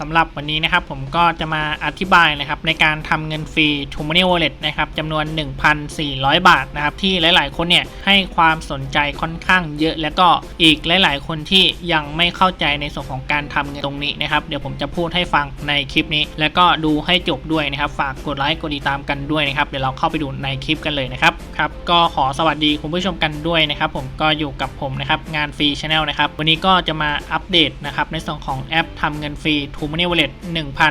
สำหรับวันนี้นะครับผมก็จะมาอธิบายนะครับในการทำเงินฟรี t o m o n e y Wallet นะครับจำนวน 1,400 บาทนะครับที่หลาย ๆ คนเนี่ยให้ความสนใจค่อนข้างเยอะ แล้วก็อีกหลาย ๆ คนที่ยังไม่เข้าใจในส่วนของการทำเงินตรงนี้นะครับเดี๋ยวผมจะพูดให้ฟังในคลิปนี้ แล้วก็ดูให้จบด้วยนะครับ ฝากกดไลค์กดติดตามกันด้วยนะครับเดี๋ยวเราเข้าไปดูในคลิปกันเลยนะครับครับก็ขอสวัสดีคุณผู้ชมกันด้วยนะครับผมก็อยู่กับผมนะครับงานฟรีชาแนลนะครับวันนี้ก็จะมาอัปเดตนะครับในส่วนของแอปทำเงินฟรี t o m o n e y Wallet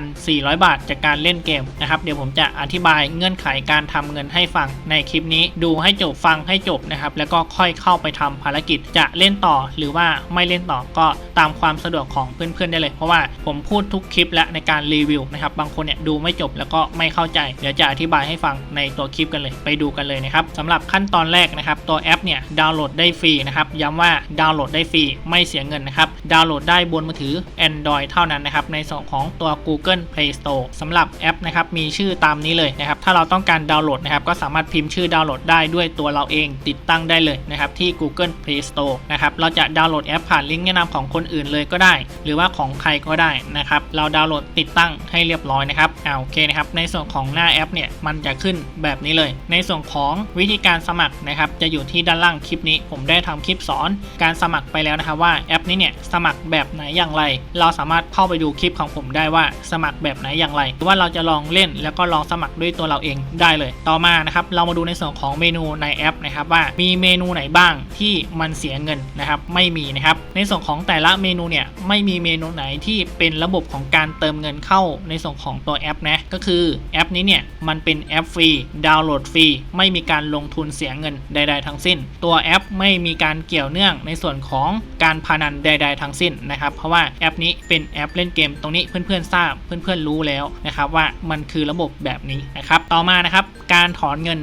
1,400 บาท จากการเล่นเกมนะครับเดี๋ยวผมจะอธิบายเงื่อนไขการทำเงินให้ฟังในคลิปนี้ดูให้จบฟังให้จบนะครับแล้วก็ค่อยเข้าไปทำภารกิจจะเล่นต่อหรือว่าไม่เล่นต่อก็ตามความสะดวกของเพื่อนๆได้เลย เพราะว่าผมพูดทุกคลิปและในการรีวิวนะครับบางคนเนี่ยดูไม่จบแล้วก็ไม่เข้าใจเดี๋ยวจะอธิบายให้ฟังในตัวคลิปกันเลยไปดูกันเลยนะครับสำหรับขั้นตอนแรกนะครับตัวแอปเนี่ยดาวน์โหลดได้ฟรีนะครับย้ำว่าดาวน์โหลดได้ฟรีไม่เสียเงินนะครับ ดาวน์โหลดได้บนมือถือ Android เท่านั้นนะครับ ในส่วนของตัว Google Play Store สำหรับแอปนะครับมีชื่อตามนี้เลยนะครับ ถ้าเราต้องการดาวน์โหลดนะครับก็สามารถพิมพ์ชื่อดาวน์โหลดได้ด้วยตัวเราเองติดตั้งได้เลยนะครับที่ Google Play Store นะครับเราจะดาวน์โหลดแอปผ่านลิงก์แนะนำของคนอื่นเลยก็ได้ หรือว่าของใครก็ได้นะครับเราดาวน์โหลดติดตั้งให้เรียบร้อยนะครับอ่าโอเคนะครับในส่วนของหน้าแอปเนี่ยมันจะขึ้นแบบนี้เลย ในส่วนของวิธีการสมัครนะครับจะอยู่ที่ด้านล่างคลิปนี้ ผมได้ทำคลิปสอนการสมัครไปแล้วนะครับว่าแอปนี้เนี่ยสมัครแบบไหนอย่างไร เราสามารถเข้าไปดูคลิปของผมได้ว่าสมัครแบบไหนอย่างไรหรือว่าเราจะลองเล่นแล้วก็ลองสมัครด้วยตัวเราเองได้เลย ต่อมานะครับเรามาดูในส่วนของเมนูในแอปนะครับว่ามีเมนูไหนบ้างที่มันเสียเงินนะครับไม่มีนะครับในส่วนของแต่ละเมนูเนี่ยไม่มีเมนูไหนที่เป็นระบบของการเติมเงินเข้าในส่วนของตัวแอปนะก็คือแอปนี้เนี่ยมันเป็นแอปฟรีดาวน์โหลดฟรีไม่มีการลงทุนเสียเงินใด ๆ ทั้งสิ้น ตัวแอปไม่มีการเกี่ยวเนื่องในส่วนของการพนันใด ๆ ทั้งสิ้นนะครับ เพราะว่าแอปนี้เป็นแอปเล่นเกมตรงนี้เพื่อนๆทราบเพื่อนๆรู้แล้วนะครับว่ามันคือระบบแบบนี้นะครับต่อมานะครับการถอนเงิน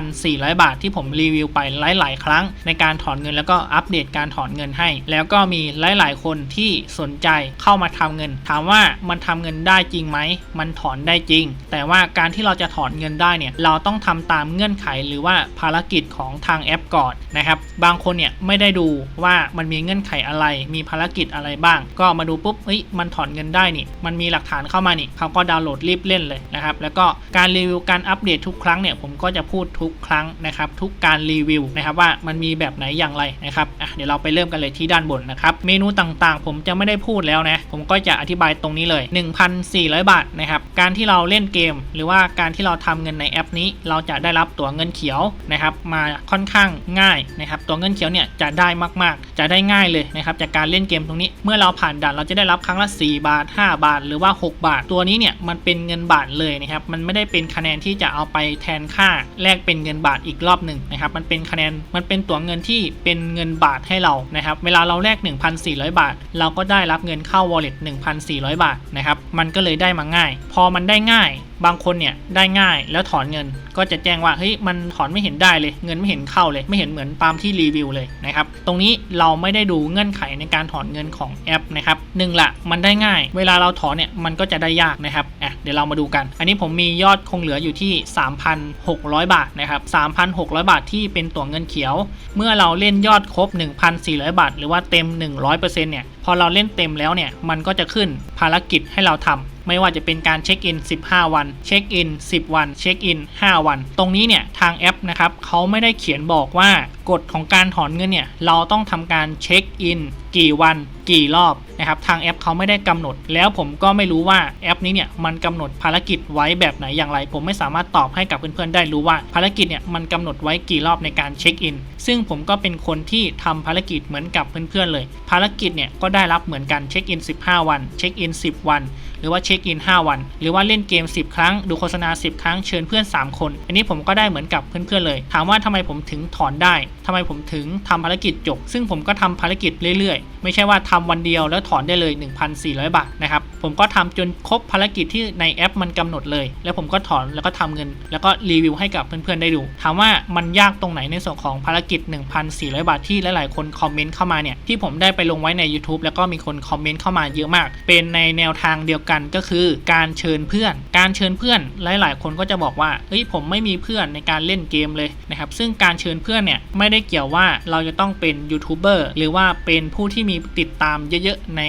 1,400 บาทที่ผมรีวิวไปหลาย ๆ ครั้ง ในการถอนเงินแล้วก็อัปเดตการถอนเงินให้ แล้วก็มีหลาย ๆ คนที่สนใจเข้ามาทำเงิน ถามว่ามันทำเงินได้จริงไหมมันถอนได้จริง แต่ว่าการที่เราจะถอนเงินได้เนี่ยเราต้องทำตามเงื่อนไขหรือว่าภารกิจของทางแอปก่อนนะครับบางคนเนี่ยไม่ได้ดูว่ามันมีเงื่อนไขอะไรมีภารกิจอะไรบ้าง ก็มาดูปุ๊บเฮ้ยมันถอนเงินได้นี่ มันมีหลักฐานเข้ามานี่เขาก็ดาวน์โหลดรีบเล่นเลยนะครับ แล้วก็การรีวิวการอัปเดตทุกครั้งเนี่ยผมก็จะพูดทุกครั้งนะครับทุกการรีวิวนะครับว่ามันมีแบบไหนอย่างไรนะครับอะเดี๋ยวเราไปเริ่มกันเลยที่ด้านบนนะครับเมนูต่างๆ ผมจะไม่ได้พูดแล้วนะผมก็จะอธิบายตรงนี้เลย 1,400 บาทนะครับการที่เราเล่นเกม หรือว่าการที่เราทำเงินในแอปนี้ เราจะได้รับตัวเงินเขียวนะครับมาค่อนข้างง่ายนะครับตัวเงินเขียวเนี่ยจะได้มากๆ จะได้ง่ายเลยนะครับจากการเล่นเกมตรงนี้ เมื่อเราผ่านด่านเราจะได้รับครั้งละ 4 บาท 5 บาท หรือว่า 6 บาท ตัวนี้เนี่ยมันเป็นเงินบาทเลยนะครับ มันไม่ได้เป็นคะแนนที่จะเอาไปแทนค่าแลกเป็นเงินบาทอีกรอบหนึ่งนะครับ มันเป็นคะแนน มันเป็นตัวเงินที่เป็นเงินบาทให้เรา นะครับ เวลาเราแลก 1,400 บาท เราก็ได้รับเงินเข้า wallet 1,400 บาทนะครับ มันก็เลยได้มาง่าย พอมันได้ง่าย บางคนเนี่ยได้ง่ายแล้วถอนเงินก็จะแจ้งว่าเฮ้ยมันถอนไม่เห็นได้เลย เงินไม่เห็นเข้าเลย ไม่เห็นเหมือนตามที่รีวิวเลยนะครับตรงนี้เราไม่ได้ดูเงื่อนไขในการถอนเงินของแอปนะครับหนึ่งละมันได้ง่าย เวลาเราถอนเนี่ยมันก็จะได้ยากนะครับอะเดี๋ยวเรามาดูกัน อันนี้ผมมียอดคงเหลืออยู่ที่ 3,600 บาทนะครับ3,600 บาทที่เป็นตัวเงินเขียว เมื่อเราเล่นยอดครบ 1,400 บาท หรือว่าเต็ม 100%เนี่ยพอเราเล่นเต็มแล้วเนี่ยมันก็จะขึ้นภารกิจให้เราทำ ไม่ว่าจะเป็นการเช็คอิน 15 วัน เช็คอิน 10 วัน เช็คอิน 5 วัน ตรงนี้เนี่ยทางแอปนะครับเขาไม่ได้เขียนบอกว่ากฎของการถอนเงินเนี่ยเราต้องทำการเช็คอินกี่วันกี่รอบนะครับทางแอปเขาไม่ได้กำหนด แล้วผมก็ไม่รู้ว่าแอปนี้เนี่ยมันกำหนดภารกิจไว้แบบไหนอย่างไร ผมไม่สามารถตอบให้กับเพื่อนๆได้รู้ว่าภารกิจเนี่ยมันกำหนดไว้กี่รอบในการเช็คอินซึ่งผมก็เป็นคนที่ทำภารกิจเหมือนกับเพื่อนๆเลย ภารกิจเนี่ยก็ได้รับเหมือนกันเช็คอิน15 วันเช็คอิน10 วัน หรือว่าเช็คอิน 5 วัน หรือว่าเล่นเกม 10 ครั้ง ดูโฆษณา 10 ครั้งเชิญเพื่อน 3 คน อันนี้ผมก็ได้เหมือนกับเพื่อนๆเลย ถามว่าทำไมผมถึงถอนได้ทำไมผมถึงทำภารกิจจบ ซึ่งผมก็ทำภารกิจเรื่อยๆ ไม่ใช่ว่าทำวันเดียวแล้วถอนได้เลย 1,400 บาทนะครับ ผมก็ทำจนครบภารกิจที่ในแอปมันกำหนดเลย แล้วผมก็ถอนแล้วก็ทำเงิน แล้วก็รีวิวให้กับเพื่อนๆได้ดู ถามว่ามันยากตรงไหนในส่วนของภารกิจ 1,400 บาทที่หลายๆคนคอมเมนต์เข้ามาเนี่ยที่ผมได้ไปลงไว้ใน YouTube แล้วก็มีคนคอมเมนต์เข้ามาเยอะมาก เป็นในแนวทางเดียวกันก็คือการเชิญเพื่อน การเชิญเพื่อนหลาย ๆ คนก็จะบอกว่าเฮ้ยผมไม่มีเพื่อนในการเล่นเกมเลยนะครับซึ่งการเชิญเพื่อนเนี่ยไม่ได้เกี่ยวว่าเราจะต้องเป็นยูทูบเบอร์หรือว่าเป็นผู้ที่มีติดตามเยอะๆ ใน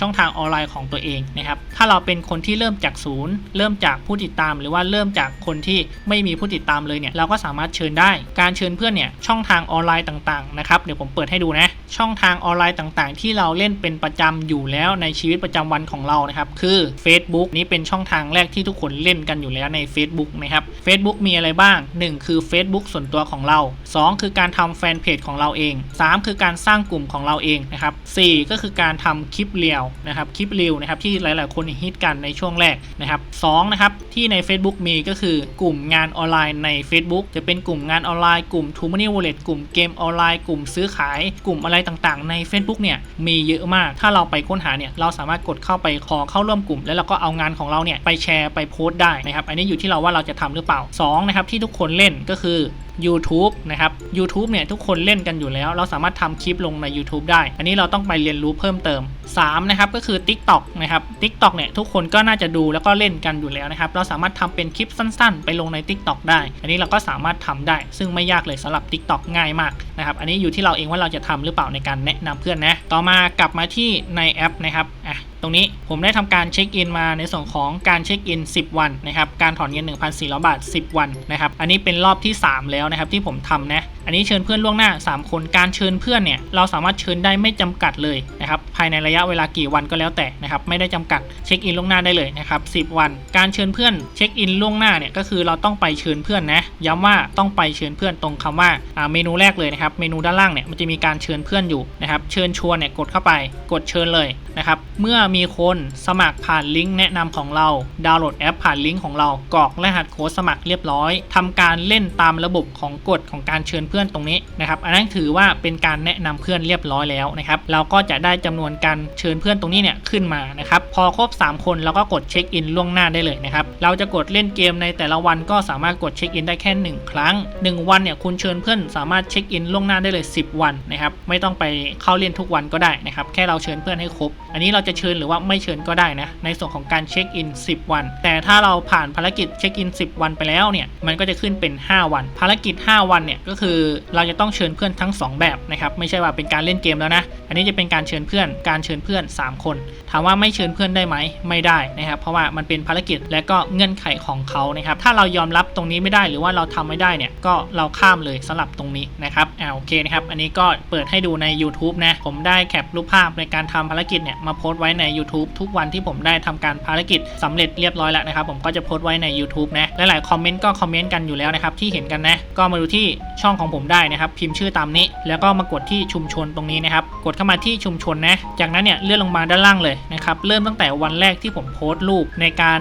ช่องทางออนไลน์ของตัวเองนะครับ ถ้าเราเป็นคนที่เริ่มจากศูนย์เริ่มจากผู้ติดตาม หรือว่าเริ่มจากคนที่ไม่มีผู้ติดตามเลยเนี่ยเราก็สามารถเชิญได้ การเชิญเพื่อนเนี่ยช่องทางออนไลน์ต่างๆนะครับเดี๋ยวผมเปิดให้ดูนะ ช่องทางออนไลน์ต่างๆ ที่เราเล่นเป็นประจำอยู่แล้วในชีวิตประจำวันของเรานะครับ คือ Facebook นี้เป็นช่องทางแรกที่ทุกคนเล่นกันอยู่แล้วใน Facebook นะครับ Facebook มีอะไรบ้าง 1 คือ Facebook ส่วนตัวของเรา 2 คือการทำแฟนเพจของเราเอง 3 คือการสร้างกลุ่มของเราเองนะครับ4ก็คือการทำคลิปเรียวนะครับคลิปเรียวนะครับที่หลายๆ คนฮิตกันในช่วงแรกนะครับ2นะครับที่ใน Facebook มีก็คือกลุ่มงานออนไลน์ใน Facebook จะเป็นกลุ่มงานออนไลน์กลุ่ม t o Money Wallet กลุ่มเกมออนไลน์กลุ่มซื้อขายกลุ่มอะไรต่างๆ ใน Facebook เนี่ยมีเยอะมาก ถ้าเราไปค้นหาเนี่ยเราสามารถกดเข้าไปขอเข้าร่วมกลุ่ม แล้วเราก็เอางานของเราเนี่ยไปแชร์ไปโพสต์ได้นะครับอันนี้อยู่ที่เราว่าเราจะทำหรือเปล่า2นะครับที่ทุกคนเล่นก็คือ YouTube นะครับ YouTube เนี่ยทุกคนเล่นกันอยู่แล้ว เราสามารถทำคลิปลงใน YouTube ได้ อันนี้เราต้องไปเรียนรู้เพิ่มเติม 3 นะครับ ก็คือ TikTok นะครับ TikTok เนี่ยทุกคนก็น่าจะดูแล้วก็เล่นกันอยู่แล้วนะครับ เราสามารถทำเป็นคลิปสั้นๆ ไปลงใน TikTok ได้ อันนี้เราก็สามารถทำได้ ซึ่งไม่ยากเลยสำหรับ TikTok ง่ายมากนะครับ อันนี้อยู่ที่เราเองว่าเราจะทำหรือเปล่าในการแนะนำเพื่อนนะ ต่อมากลับมาที่ในแอปนะครับอะ ตรงนี้ผมได้ทำการเช็คอินมาในส่วนของการเช็คอิน 10 วันนะครับ การถอนเงิน 1,400 บาท 10 วันนะครับ อันนี้เป็นรอบที่ 3 แล้วนะครับที่ผมทำนะ อันนี้เชิญเพื่อนล่วงหน้า 3 คน การเชิญเพื่อนเนี่ยเราสามารถเชิญได้ไม่จำกัดเลยนะครับ ภายในระยะเวลากี่วันก็แล้วแต่นะครับ ไม่ได้จำกัดเช็คอินล่วงหน้าได้เลยนะครับ 10 วัน การเชิญเพื่อนเช็คอินล่วงหน้าเนี่ยก็คือเราต้องไปเชิญเพื่อนนะ ย้ำว่าต้องไปเชิญเพื่อนตรงคำว่าอ่าเมนูแรกเลยนะครับ เมนูด้านล่างเนี่ยมันจะมีการเชิญเพื่อนอยู่นะครับ เชิญชวนเนี่ยกดเข้าไป กดเชิญเลยนะครับ เมื่อมีคนสมัครผ่านลิงก์แนะนำของเรา ดาวน์โหลดแอปผ่านลิงก์ของเรากรอกรหัสโค้ดสมัครเรียบร้อยทำการเล่นตามระบบของกฎของการเชิญเพื่อนตรงนี้นะครับ อันนั้นถือว่าเป็นการแนะนำเพื่อนเรียบร้อยแล้วนะครับ เราก็จะได้จำนวนการเชิญเพื่อนตรงนี้เนี่ยขึ้นมานะครับ พอครบ 3 คนเราก็กดเช็คอินล่วงหน้าได้เลยนะครับ เราจะกดเล่นเกมในแต่ละวันก็สามารถกดเช็คอินได้แค่ 1 ครั้ง 1 วันเนี่ยคุณเชิญเพื่อนสามารถเช็คอินล่วงหน้าได้เลย 10 วันนะครับ ไม่ต้องไปเข้าเล่นทุกวันก็ได้นะครับ แค่เราเชิญเพื่อนให้ครบ อันนี้เราจะเชิญรือว่าไม่เชิญก็ได้นะ ในส่วนของการเช็คอิน 10 วัน แต่ถ้าเราผ่านภารกิจเช็คอิน 10 วันไปแล้วเนี่ย มันก็จะขึ้นเป็น 5 วัน ภารกิจ 5 วันเนี่ยก็คือเราจะต้องเชิญเพื่อนทั้ง 2 แบบนะครับ ไม่ใช่ว่าเป็นการเล่นเกมแล้วนะ อันนี้จะเป็นการเชิญเพื่อน การเชิญเพื่อน 3 คน ถามว่าไม่เชิญเพื่อนได้ไหม ไม่ได้นะครับ เพราะว่ามันเป็นภารกิจและก็เงื่อนไขของเขานะครับ ถ้าเรายอมรับตรงนี้ไม่ได้หรือว่าเราทำไม่ได้เนี่ย ก็เราข้ามเลยสำหรับตรงนี้นะครับ อ่าโอเคนะครับ อันนี้ก็เปิดให้ดูใน YouTube นะ ผมได้แคปรูปภาพในการทำภารกิจเนี่ยมาโพสต์ไว้ใน YouTube ทุกวันที่ผมได้ทำการภารกิจสำเร็จเรียบร้อยแล้วนะครับผมก็จะโพสต์ไว้ใน YouTube นะหลายๆคอมเมนต์ก็คอมเมนต์กันอยู่แล้วนะครับที่เห็นกันนะก็มาดูที่ช่องของผมได้นะครับพิมพ์ชื่อตามนี้ แล้วก็มากดที่ชุมชนตรงนี้นะครับกดเข้ามาที่ชุมชนนะจากนั้นเนี่ยเลื่อนลงมาด้านล่างเลยนะครับเริ่มตั้งแต่วันแรกที่ผมโพสต์รูปในการ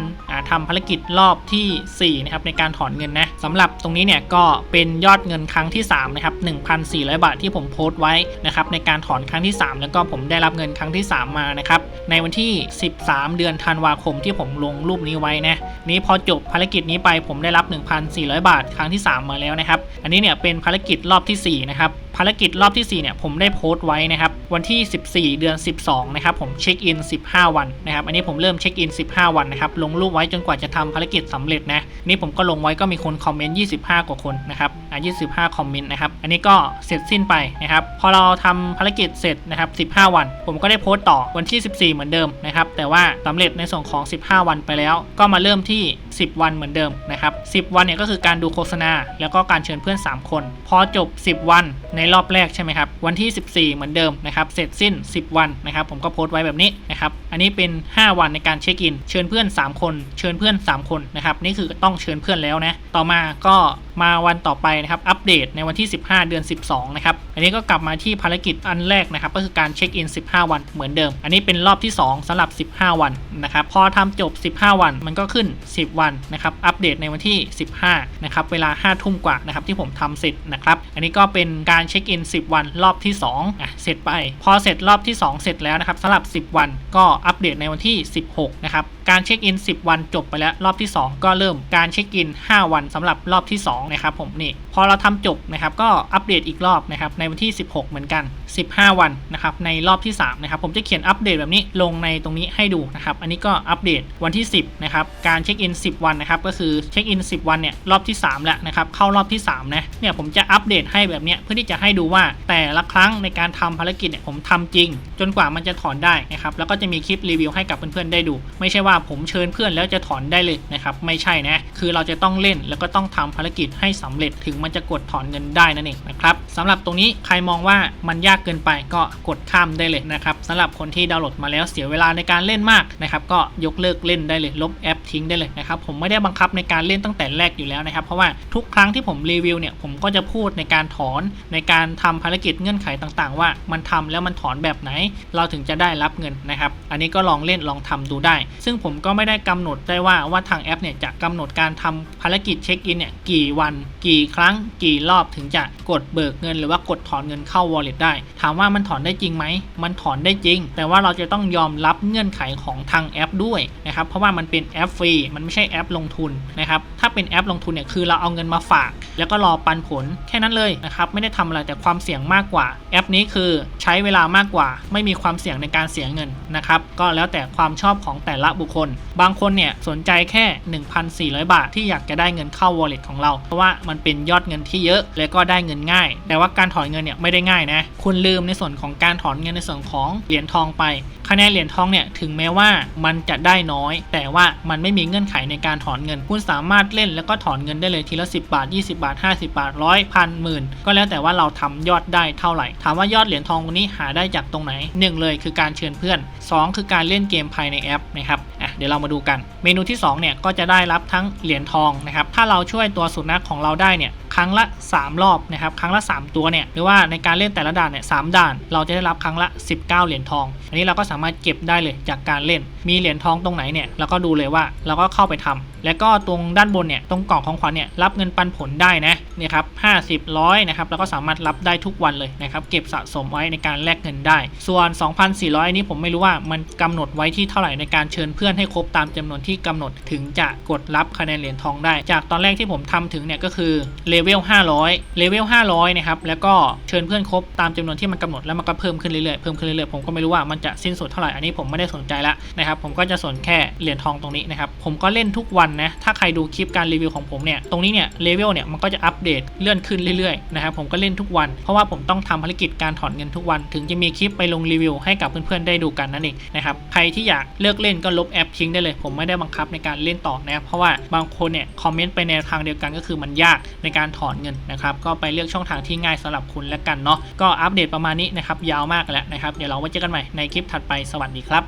ทำภารกิจรอบทีสี่ 4 นะครับในการถอนเงินนะสำหรับตรงนี้เนี่ยก็เป็นยอดเงินครั้งที่ 3 นะครับ 1,400 บาทที่ผมโพสต์ไว้นะครับในการถอนครั้งที่ 3 แล้วก็ผมได้รับเงินครั้งที่ 3 มานะครับในวันที่ 13 เดือนธันวาคมที่ผมลงรูปนี้ไว้นะนี้พอจบภารกิจนี้ไปผมได้รับ 1,400 บาทครั้งที่ 3 มาแล้วนะครับ อันนี้เนี่ยเป็นภารกิจรอบทีสี่4นะครับภารกิจรอบที่ 4 เนี่ยผมได้โพสต์ไว้นะครับ วันที่ 14 เดือน 12 นะครับ ผมเช็คอิน 15 วันนะครับ อันนี้ผมเริ่มเช็คอิน 15 วันนะครับ ลงรูปไว้จนกว่าจะทำภารกิจสำเร็จนะ นี่ผมก็ลงไว้ก็มีคนคอมเมนต์ 25 กว่าคนนะครับ อะ25 คอมเมนต์นะครับ อันนี้ก็เสร็จสิ้นไปนะครับ พอเราทำภารกิจเสร็จนะครับ 15 วัน ผมก็ได้โพสต์ต่อวันที่ 14 เหมือนเดิมนะครับ แต่ว่าสำเร็จในส่วนของ 15 วันไปแล้ว ก็มาเริ่มที่ 10 วันเหมือนเดิมนะครับ 10 วันเนี่ยก็คือการดูโฆษณา แล้วก็การเชิญเพื่อน 3 คน พอจบ 10 วันในรอบแรกใช่ไหมครับ วันที่ 14 เหมือนเดิมนะครับ เสร็จสิ้น 10 วันนะครับ ผมก็โพสต์ไว้แบบนี้นะครับ อันนี้เป็น 5 วันในการเช็คอิน เชิญเพื่อน 3 คน เชิญเพื่อน 3 คนนะครับ นี่คือต้องเชิญเพื่อนแล้วนะ ต่อมาก็มาวันต่อไปนะครับ อัปเดตในวันที่ 15 เดือน 12 นะครับ อันนี้ก็กลับมาที่ภารกิจอันแรกนะครับ ก็คือการเช็คอิน 15 วันเหมือนเดิม อันนี้เป็นรอบที่ 2สำหรับ 15 วันนะครับ พอทำจบ 15 วัน มันก็ขึ้น 10 วันนะครับ อัปเดตในวันที่ 15 นะครับ เวลา 5 ทุ่มกว่านะครับที่ผมทำเสร็จนะครับ อันนี้ก็เป็นการเช็คอิน 10 วันรอบที่2อะ เสร็จไป พอเสร็จรอบที่ 2 เสร็จแล้วนะครับสำหรับ 10 วันก็อัปเดตในวันที่ 16 นะครับการเช็คอิน 10 วันจบไปแล้วรอบที่ 2 ก็เริ่มการเช็คอิน 5 วันสำหรับรอบที่2นะครับผมนี่พอเราทำจบนะครับก็อัปเดตอีกรอบนะครับในวันที่ 16 เหมือนกัน 15 วันนะครับในรอบที่3นะครับผมจะเขียนอัปเดตแบบนี้ลงในตรงนี้ให้ดูนะครับอันนี้ก็อัปเดตวันที่ 10นะครับการเช็คอิน 10 วันนะครับก็คือเช็คอิน 10 วันเนี่ยรอบที่ 3 แล้วนะครับเข้ารอบที่3นะเนี่ยผมจะอัปเดตให้แบบนี้เพื่อที่จะให้ดูว่าแต่ละครั้งในการทำภารกิจเนี่ยผมทำจริง จนกว่ามันจะถอนได้นะครับแล้วก็จะมีคลิปรีวิวให้กับเพื่อนๆได้ดู ไม่ใช่ว่าผมเชิญเพื่อนแล้วจะถอนได้เลยนะครับไม่ใช่นะคือเราจะต้องเล่นแล้วก็ต้องทำภารกิจให้สำเร็จถึงมันจะกดถอนเงินได้นั่นเองนะครับสำหรับตรงนี้ใครมองว่ามันยากเกินไปก็กดข้ามได้เลยนะครับสำหรับคนที่ดาวน์โหลดมาแล้วเสียเวลาในการเล่นมากนะครับก็ยกเลิกเล่นได้เลยลบแอปทิ้งได้เลยนะครับผมไม่ได้บังคับในการเล่นตั้งแต่แรกอยู่แล้วนะครับเพราะว่าทุกครั้งที่ผมรีวิวเนี่ยผมก็จะพูดในการถอนในการทำภารกิจเงื่อนไขต่างๆ ว่ามันทำแล้วมันถอนแบบไหน เราถึงจะได้รับเงินนะครับอันนี้ก็ลองเล่นลองทำดูได้ ซึ่งผมก็ไม่ได้กำหนดได้ว่าว่าทางแอปเนี่ยจะกำหนดการทำภารกิจเช็คอินเนี่ยกี่วันกี่ครั้งกี่รอบถึงจะกดเบิกเงิน หรือว่ากดถอนเงินเข้า wallet ได้ ถามว่ามันถอนได้จริงไหมมันถอนได้จริง แต่ว่าเราจะต้องยอมรับเงื่อนไขของทางแอปด้วยนะครับเพราะว่ามันเป็นแอปฟรีมันไม่ใช่แอปลงทุนนะครับถ้าเป็นแอปลงทุนเนี่ยคือเราเอาเงินมาฝาก แล้วก็รอปันผลแค่นั้นเลยนะครับไม่ได้ทำอะไรแต่ความเสี่ยงมากกว่า แอปนี้คือใช้เวลามากกว่า ไม่มีความเสี่ยงในการเสียเงินนะครับก็แล้วแต่ความชอบของแต่ละบุคคลบางคนเนี่ยสนใจแค่ 1,400 บาทที่อยากจะได้เงินเข้า wallet ของเรา เพราะว่ามันเป็นยอดเงินที่เยอะและก็ได้เงินง่าย แต่ว่าการถอนเงินเนี่ยไม่ได้ง่ายนะคุณลืมในส่วนของการถอนเงินในส่วนของเหรียญทองไปคะแนนเหรียญทองเนี่ยถึงแม้ว่ามันจะได้น้อย แต่ว่ามันไม่มีเงื่อนไขในการถอนเงิน คุณสามารถเล่นแล้วก็ถอนเงินได้เลยทีละ 10 บาท 20 บาท 50 บาทร้อยพันหมื่นก็แล้วแต่ว่าเราทำยอดได้เท่าไหร่ ถามว่ายอดเหรียญทองวันนี้หาได้จากตรงไหน 1 เลยคือการเชิญเพื่อน 2 คือการเล่นเกมภายในแอปนะครับ ดี๋ยวเรามาดูกัน เมนูที่2เนี่ยก็จะได้รับทั้งเหรียญทองนะครับถ้าเราช่วยตัวสุนัขของเราได้เนี่ย รั้งละ 3 รอบนะครับครั้งละ 3 ตัวเนี่ยหรือว่าในการเล่นแต่ละด่านเนี่ยสามด่าน เราจะได้รับครั้งละ 19 เหรียญทอง อันนี้เราก็สามารถเก็บได้เลยจากการเล่น มีเหรียญทองตรงไหนเนี่ยเราก็ดูเลยว่าเราก็เข้าไปทำแล้วก็ตรงด้านบนเนี่ยตรงกล่องของขวัญเนี่ยรับเงินปันผลได้นะนี่ครับห้าสิบร้อยนะครับแล้วก็สามารถรับได้ทุกวันเลยนะครับเก็บสะสมไว้ในการแลกเงินได้ ส่วน 2,400นี้ผมไม่รู้ว่ามันกำหนดไว้ที่เท่าไหร่ในการเชิญเพื่อนให้ครบตามจำนวนที่กำหนดถึงจะกดรับคะแนนเหรียญทองได้ จากตอนแรกที่ผมทำถึงเนี่ยก็คือเลเวล500เลเวล500นะครับแล้วก็เชิญเพื่อนครบตามจำนวนที่มันกำหนดแล้วมันก็เพิ่มขึ้นเรื่อยๆเพิ่มขึ้นเรื่อยๆผมก็ไม่รู้ว่ามันจะสิ้นสุดเท่าไหร่อันนี้ผมไม่ได้สนใจละนะครับผมก็จะสนแค่เหรียญทองตรงนี้นะครับผมก็เล่นทุกวันนะถ้าใครดูคลิปการรีวิวของผมเนี่ยตรงนี้เนี่ยเลเวลเนี่ยมันก็จะอัปเดตเลื่อนขึ้นเรื่อยๆนะครับผมก็เล่นทุกวัน เพราะว่าผมต้องทำภารกิจการถอนเงินทุกวัน ถึงจะมีคลิปไปลงรีวิวให้กับเพื่อนๆได้ดูกันนั่นเองนะครับใครที่อยากเลิกเล่นก็ลบแอปทิ้งได้เลย ผมไม่ได้บังคับในการเล่นต่อนะเพราะว่าบางคนเนี่ยคอมเมนต์ไปในทางเดียวกันก็คือมันยากในการถอนเงินนะครับก็ไปเลือกช่องทางที่ง่ายสำหรับคุณแล้วกันเนาะก็อัปเดตประมาณนี้นะครับยาวมากแล้วนะครับเดี๋ยวเราไว้เจอกันใหม่ในคลิปถัดไปสวัสดีครับ